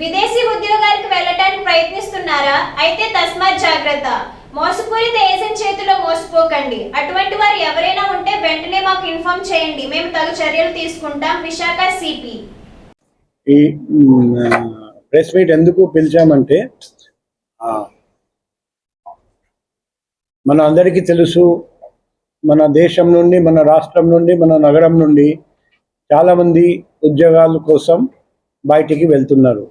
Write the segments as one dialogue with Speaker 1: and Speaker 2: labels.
Speaker 1: విదేశీ ఉద్యోగాలకు వెళ్ళటానికి ప్రయత్నిస్తున్నారా? అయితే తస్మాత్ జాగ్రత్త. మోసపూరిత ఏజెంట్ చేతిలో మోసపోకండి. అటువంటి వారు ఎవరైనా ఉంటే వెంటనే మాకు ఇన్ఫార్మ్ చేయండి. మేము తగు చర్యలు తీసుకుంటాం. విశాఖ సిపి
Speaker 2: ఈ ప్రెస్ మీట్ ఎందుకు పిలిచామంటే మన అందరికీ తెలుసు మన దేశం నుండి మన రాష్ట్రం నుండి మన నగరం నుండి చాలామంది ఉద్యోగాల కోసం బయటికి వెళ్తున్నారు.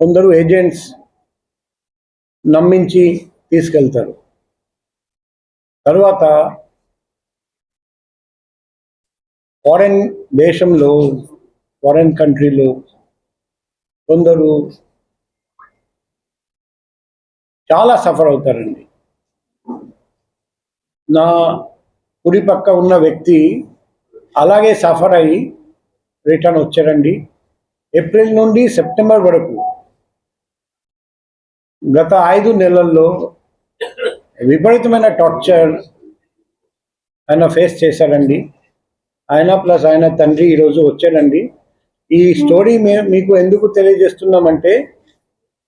Speaker 2: కొందరు ఏజెంట్స్ నమ్మించి తీసుకెళ్తారు. తర్వాత ఫారెన్ దేశంలో ఫారెన్ కంట్రీలో కొందరు చాలా సఫర్ అవుతారండి. నా కుడి పక్క ఉన్న వ్యక్తి అలాగే సఫర్ అయ్యి రిటర్న్ వచ్చారండి ఏప్రిల్ నుండి సెప్టెంబర్ వరకు గత ఐదు నెలల్లో విపరీతమైన టార్చర్ ఆయన ఫేస్ చేశారండి ఆయన ప్లస్ ఆయన తండ్రి ఈరోజు వచ్చాడండి. ఈ స్టోరీ మే మీకు ఎందుకు తెలియజేస్తున్నామంటే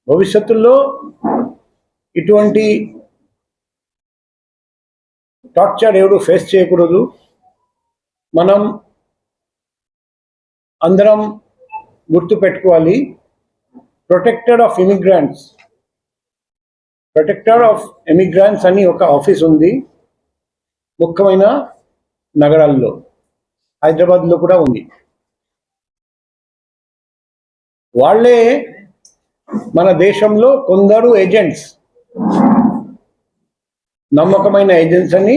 Speaker 2: భవిష్యత్తులో ఇటువంటి టార్చర్ ఎవరు ఫేస్ చేయకూడదు. మనం అందరం గుర్తు పెట్టుకోవాలి protector of immigrants protector of emigrants అని ఒక ఆఫీస్ ఉంది ముఖ్యమైన నగరాల్లో హైదరాబాద్లో కూడా ఉంది. వాళ్ళే మన దేశంలో కొందరు ఏజెంట్స్ నమ్మకమైన ఏజెంట్స్ అని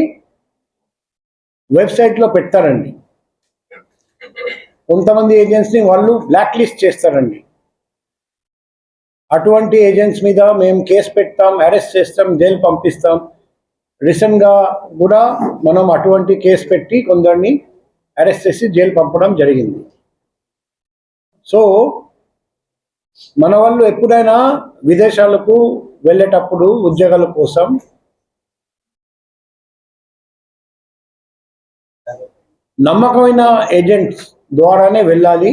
Speaker 2: వెబ్సైట్లో పెడతారండి. కొంతమంది ఏజెంట్స్ని వాళ్ళు బ్లాక్ లిస్ట్ చేస్తారండి. అటువంటి ఏజెంట్స్ మీద మేము కేసు పెడతాం అరెస్ట్ చేస్తాం జైలు పంపిస్తాం. రీసెంట్గా కూడా మనం అటువంటి కేసు పెట్టి కొందరిని అరెస్ట్ చేసి జైలు పంపడం జరిగింది. సో మన వాళ్ళు ఎప్పుడైనా విదేశాలకు వెళ్ళేటప్పుడు ఉద్యోగాల కోసం నమ్మకమైన ఏజెంట్స్ ద్వారానే వెళ్ళాలి.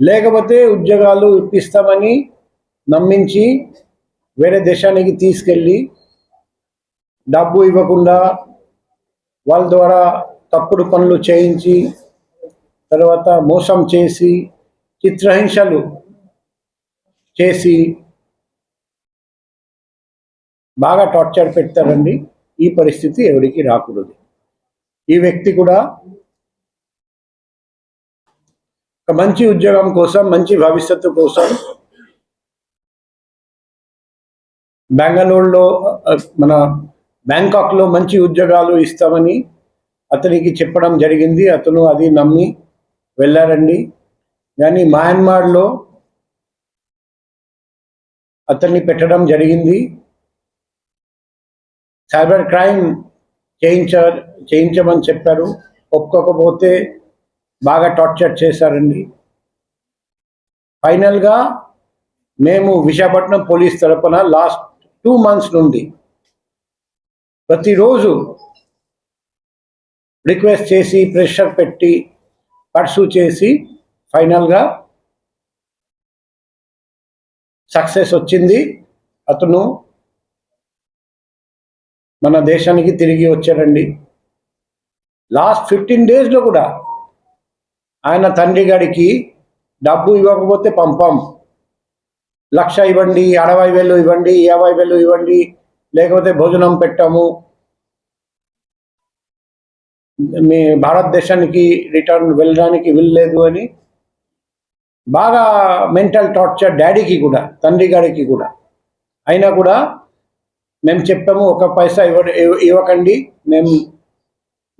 Speaker 2: లేకపోతే ఉద్యోగాలు ఇప్పిస్తామని నమ్మించి వేరే దేశానికి తీసుకెళ్ళి డబ్బు ఇవ్వకుండా వాళ్ళ ద్వారా తప్పుడు పనులు చేయించి తర్వాత మోసం చేసి చిత్రహింసలు చేసి బాగా టార్చర్ పెడతారండి. ఈ పరిస్థితి ఎవరికి రాకూడదు. ఈ వ్యక్తి కూడా ఒక మంచి ఉద్యోగం కోసం మంచి భవిష్యత్తు కోసం బెంగళూరులో మన బ్యాంకాక్లో మంచి ఉద్యోగాలు ఇస్తామని అతనికి చెప్పడం జరిగింది. అతను అది నమ్మి వెళ్ళారండి. కానీ మయన్మార్లో అతన్ని పెట్టడం జరిగింది. సైబర్ క్రైమ్ చేయించ చేయించమని చెప్పారు. ఒప్పుకోకపోతే బాగా టార్చర్ చేశారండి. ఫైనల్గా మేము విశాఖపట్నం పోలీస్ తరపున లాస్ట్ టూ మంత్స్ నుండి ప్రతిరోజు రిక్వెస్ట్ చేసి ప్రెషర్ పెట్టి పర్సూ చేసి ఫైనల్గా సక్సెస్ వచ్చింది. అతను మన దేశానికి తిరిగి వచ్చారండి లాస్ట్ ఫిఫ్టీన్ డేస్లో కూడా ఆయన తండ్రి గడికి డబ్బు ఇవ్వకపోతే పంపం. లక్ష ఇవ్వండి అరవై వేలు ఇవ్వండి యాభై వేలు ఇవ్వండి లేకపోతే భోజనం పెట్టాము. మీ భారతదేశానికి రిటర్న్ వెళ్ళడానికి వీల్లేదు అని బాగా మెంటల్ టార్చర్ డాడీకి కూడా తండ్రి గారికి కూడా. అయినా కూడా మేము చెప్పాము ఒక పైసా ఇవ్వ- ఇవ్వకండి మేము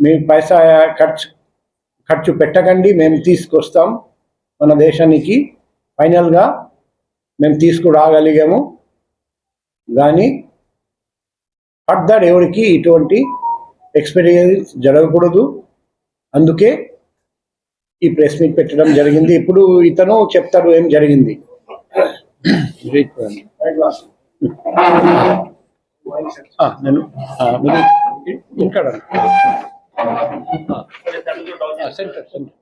Speaker 2: మీ పైసా ఖర్చు ఖర్చు పెట్టకండి మేము తీసుకొస్తాం మన దేశానికి. ఫైనల్గా మేము తీసుకురాగలిగాము. కానీ ఫర్దర్ ఎవరికి ఇటువంటి ఎక్స్పీరియన్స్ జరగకూడదు. అందుకే ఈ ప్రెస్ మీట్ పెట్టడం జరిగింది. ఇప్పుడు ఇతను చెప్తారు ఏం జరిగింది. ఆ, నేను ఇక్కడ. percent percent.